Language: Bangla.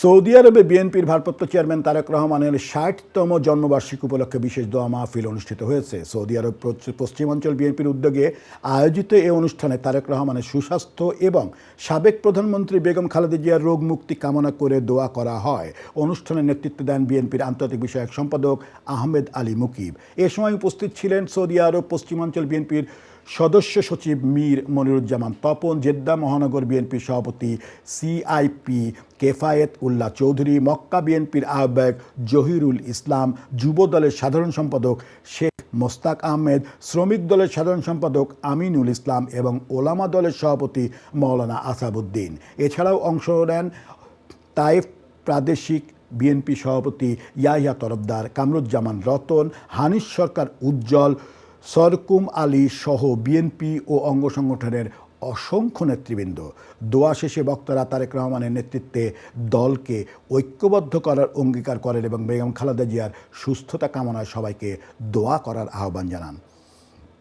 সৌদি আরবে বিএনপির ভারপ্রাপ্ত চেয়ারম্যান তারেক রহমানের ষাটতম জন্মবার্ষিকী উপলক্ষে বিশেষ দোয়া মাহফিল অনুষ্ঠিত হয়েছে। সৌদি আরব পশ্চিমাঞ্চল বিএনপির উদ্যোগে আয়োজিত এ অনুষ্ঠানে তারেক রহমানের সুস্বাস্থ্য এবং সাবেক প্রধানমন্ত্রী বেগম খালেদা জিয়ার রোগ মুক্তি কামনা করে দোয়া করা হয়। অনুষ্ঠানে নেতৃত্ব দেন বিএনপির আন্তর্জাতিক বিষয়ক সম্পাদক আহমেদ আলী মুকিব। এ সময় উপস্থিত ছিলেন সৌদি আরব পশ্চিমাঞ্চল বিএনপির সদস্য সচিব মীর মনিরুজ্জামান তপন, জেদ্দা মহানগর বিএনপির সভাপতি সিআইপি কেফায়েত উল্লাহ চৌধুরী, মক্কা বিএনপির আহ্বায়ক জহিরুল ইসলাম, যুব দলের সাধারণ সম্পাদক শেখ মোস্তাক আহমেদ, শ্রমিক দলের সাধারণ সম্পাদক আমিনুল ইসলাম এবং ওলামা দলের সভাপতি মৌলানা আসাবুদ্দিন এছাড়াও অংশ নেন তাইফ প্রাদেশিক বিএনপি সভাপতি ইয়াহিয়া তরফদার, কামরুজ্জামান রতন হানিস সরকার উজ্জ্বল সরকুম আলী সহ বিএনপি ও অঙ্গ সংগঠনের অসংখ্য নেতৃবৃন্দ। দোয়া শেষে বক্তারা তারেক রহমানের নেতৃত্বে দলকে ঐক্যবদ্ধ করার অঙ্গীকার করেন এবং বেগম খালেদা জিয়ার সুস্থতা কামনায় সবাইকে দোয়া করার আহ্বান জানান।